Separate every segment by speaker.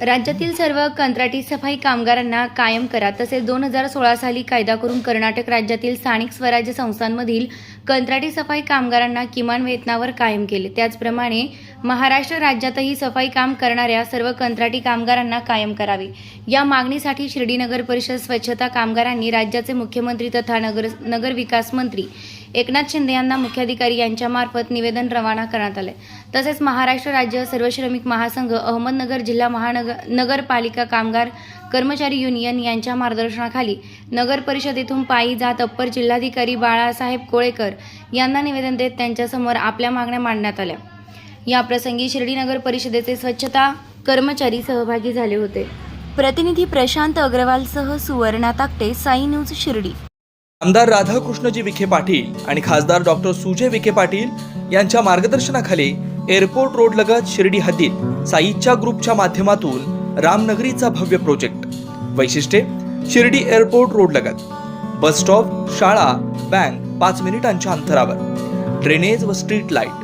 Speaker 1: राज्यातील सर्व कंत्राटी सफाई कामगारांना कायम करा तसेच दोन हजार सोळा साली कायदा करून कर्नाटक राज्यातील स्थानिक स्वराज्य संस्थांमधील कंत्राटी सफाई कामगारांना किमान वेतनावर कायम केले. त्याचप्रमाणे महाराष्ट्र राज्यातही सफाई काम करणाऱ्या सर्व कंत्राटी कामगारांना कायम करावे. या मागणीसाठी शिर्डी नगर परिषद स्वच्छता कामगारांनी राज्याचे मुख्यमंत्री तथा नगर नगर विकास मंत्री एकनाथ शिंदे यांना मुख्याधिकारी यांच्यामार्फत निवेदन रवाना करण्यात आले तसेच महाराष्ट्र राज्य सर्व श्रमिक महासंघ अहमदनगर जिल्हा महानगर नगरपालिका कामगार कर्मचारी युनियन यांच्या मार्गदर्शनाखाली नगर परिषदेतून पायी जात अप्पर जिल्हाधिकारी बाळासाहेब कोळेकर यांना निवेदन देत त्यांच्यासमोर आपल्या मागण्या मांडण्यात आल्या. याप्रसंगी शिर्डीनगर परिषदेचे स्वच्छता कर्मचारी सहभागी झाले होते. प्रतिनिधी प्रशांत अग्रवालसह सुवर्णा ताकटे साई न्यूज शिर्डी.
Speaker 2: आमदार राधाकृष्णजी विखे पाटील आणि खासदार डॉक्टर सुजय विखे पाटील यांच्या मार्गदर्शनाखाली एअरपोर्ट रोड लगत शिर्डी हद्दीत साईच्या ग्रुपच्या माध्यमातून रामनगरीचा भव्य प्रोजेक्ट. वैशिष्ट्ये शिर्डी एअरपोर्ट रोड लगत. बस स्टॉप शाळा बँक पाच मिनिटांच्या अंतरावर. ड्रेनेज व स्ट्रीट लाइट.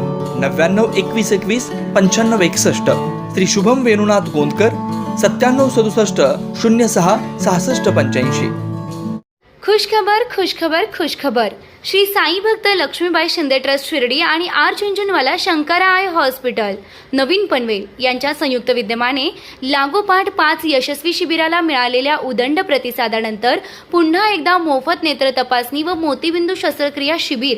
Speaker 2: नव्याण्णव एकवीस एकवीस पंच्याण्णव एकसष्ट. श्री शुभम वेणुनाथ गोंदकर सत्त्याण्णव सदुसष्ट शून्य सहा सहासष्ट पंच्याऐंशी.
Speaker 1: खुशखबर खुशखबर खुशखबर. श्री साई भक्त लक्ष्मीबाई शिंदे ट्रस्ट शिर्डी आणि R Jhunjhunwala Shankara eye hospital. नवीन पनवेल यांच्या संयुक्त विद्यमाने लागोपाठ पाच यशस्वी शिबिराला मिळालेल्या उदंड प्रतिसादानंतर पुन्हा एकदा मोफत नेत्र तपासणी व मोतीबिंदू शस्त्रक्रिया शिबिर.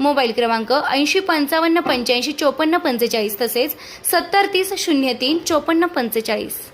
Speaker 1: मोबाईल क्रमांक ऐंशी पंचावन्न पंच्याऐंशी चोपन्न पंचेचाळीस तसेच सत्तर तीस शून्य तीन चोपन्न पंचेचाळीस.